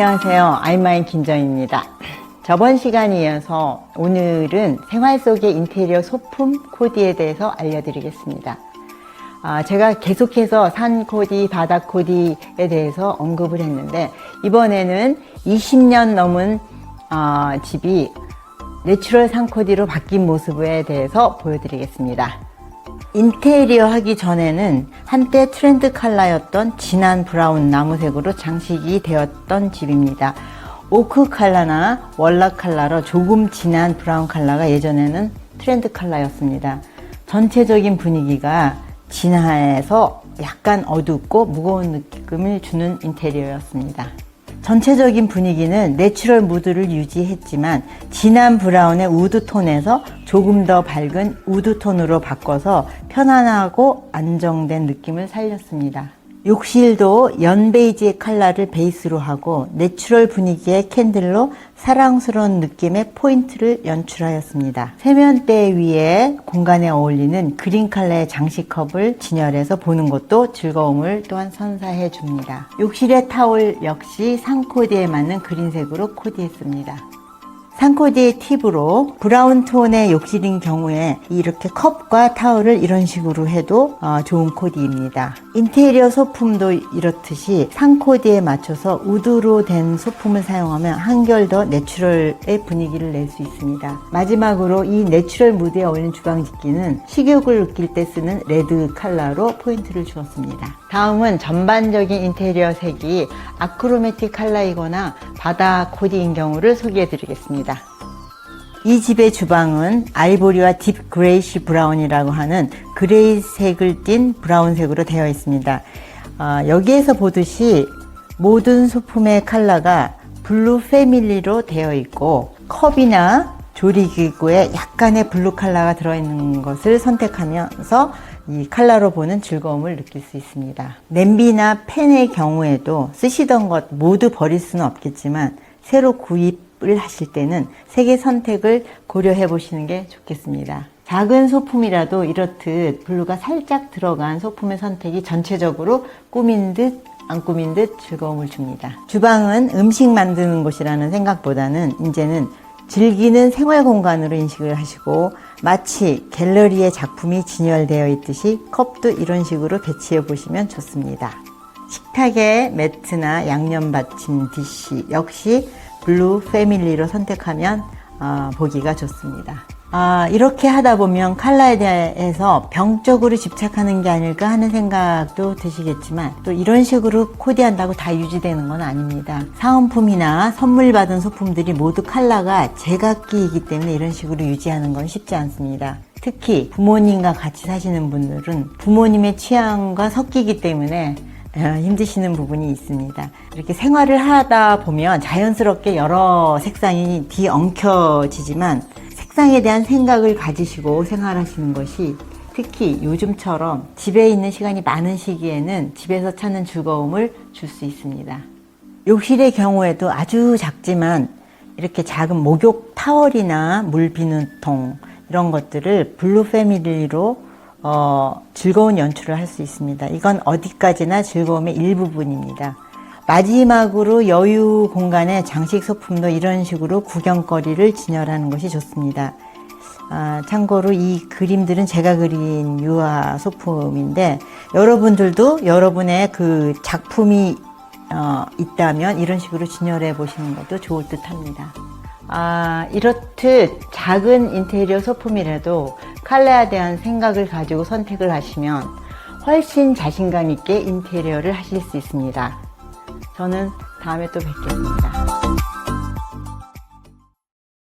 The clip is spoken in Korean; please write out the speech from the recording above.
안녕하세요. 아이마인 김정입니다. 저번 시간에 이어서 오늘은 생활 속의 인테리어 소품 코디에 대해서 알려드리겠습니다. 아, 제가 계속해서 산 코디, 바닥 코디에 대해서 언급을 했는데 이번에는 20년 넘은 아, 집이 내추럴 산 코디로 바뀐 모습에 대해서 보여드리겠습니다. 인테리어 하기 전에는 한때 트렌드 컬러였던 진한 브라운 나무색으로 장식이 되었던 집입니다. 오크 컬러나 월락 컬러로 조금 진한 브라운 컬러가 예전에는 트렌드 컬러였습니다. 전체적인 분위기가 진화해서 약간 어둡고 무거운 느낌을 주는 인테리어였습니다. 전체적인 분위기는 내추럴 무드를 유지했지만 진한 브라운의 우드 톤에서 조금 더 밝은 우드 톤으로 바꿔서 편안하고 안정된 느낌을 살렸습니다. 욕실도 연베이지의 컬러를 베이스로 하고 내추럴 분위기의 캔들로 사랑스러운 느낌의 포인트를 연출하였습니다. 세면대 위에 공간에 어울리는 그린 컬러의 장식컵을 진열해서 보는 것도 즐거움을 또한 선사해 줍니다. 욕실의 타올 역시 상코디에 맞는 그린색으로 코디했습니다. 상코디의 팁으로 브라운 톤의 욕실인 경우에 이렇게 컵과 타월을 이런 식으로 해도 어, 좋은 코디입니다. 인테리어 소품도 이렇듯이 상코디에 맞춰서 우드로 된 소품을 사용하면 한결 더 내추럴의 분위기를 낼 수 있습니다. 마지막으로 이 내추럴 무드에 어울리는 주방집기는 식욕을 느낄 때 쓰는 레드 컬러로 포인트를 주었습니다. 다음은 전반적인 인테리어 색이 아크로매틱 컬러이거나 바다 코디인 경우를 소개해 드리겠습니다. 이 집의 주방은 아이보리와 딥 그레이시 브라운이라고 하는 그레이색을 띤 브라운색으로 되어 있습니다. 어, 여기에서 보듯이 모든 소품의 컬러가 블루 패밀리로 되어 있고 컵이나 조리기구에 약간의 블루 컬러가 들어있는 것을 선택하면서 이 컬러로 보는 즐거움을 느낄 수 있습니다. 냄비나 팬의 경우에도 쓰시던 것 모두 버릴 수는 없겠지만 새로 구입 을 하실 때는 세개 선택을 고려해 보시는 게 좋겠습니다. 작은 소품이라도 이렇듯 블루가 살짝 들어간 소품의 선택이 전체적으로 꾸민 듯 안 꾸민 듯 즐거움을 줍니다. 주방은 음식 만드는 곳이라는 생각보다는 이제는 즐기는 생활 공간으로 인식을 하시고 마치 갤러리에 작품이 진열되어 있듯이 컵도 이런 식으로 배치해 보시면 좋습니다. 식탁의 매트나 양념 받침 디시 역시 블루 패밀리로 선택하면 어, 보기가 좋습니다. 아, 이렇게 하다 보면 칼라에 대해서 병적으로 집착하는 게 아닐까 하는 생각도 드시겠지만 또 이런 식으로 코디한다고 다 유지되는 건 아닙니다. 사은품이나 선물 받은 소품들이 모두 칼라가 제각기이기 때문에 이런 식으로 유지하는 건 쉽지 않습니다. 특히 부모님과 같이 사시는 분들은 부모님의 취향과 섞이기 때문에 어, 힘드시는 부분이 있습니다. 이렇게 생활을 하다 보면 자연스럽게 여러 색상이 뒤엉켜지지만 색상에 대한 생각을 가지시고 생활하시는 것이 특히 요즘처럼 집에 있는 시간이 많은 시기에는 집에서 찾는 즐거움을 줄 수 있습니다. 욕실의 경우에도 아주 작지만 이렇게 작은 목욕 타월이나 물 비누통 이런 것들을 블루 패밀리로 어, 즐거운 연출을 할 수 있습니다. 이건 어디까지나 즐거움의 일부분입니다. 마지막으로 여유 공간의 장식 소품도 이런 식으로 구경거리를 진열하는 것이 좋습니다. 아, 참고로 이 그림들은 제가 그린 유화 소품인데 여러분들도 여러분의 그 작품이 어, 있다면 이런 식으로 진열해 보시는 것도 좋을 듯 합니다. 아, 이렇듯 작은 인테리어 소품이라도 칼라에 대한 생각을 가지고 선택을 하시면 훨씬 자신감 있게 인테리어를 하실 수 있습니다. 저는 다음에 또 뵙겠습니다.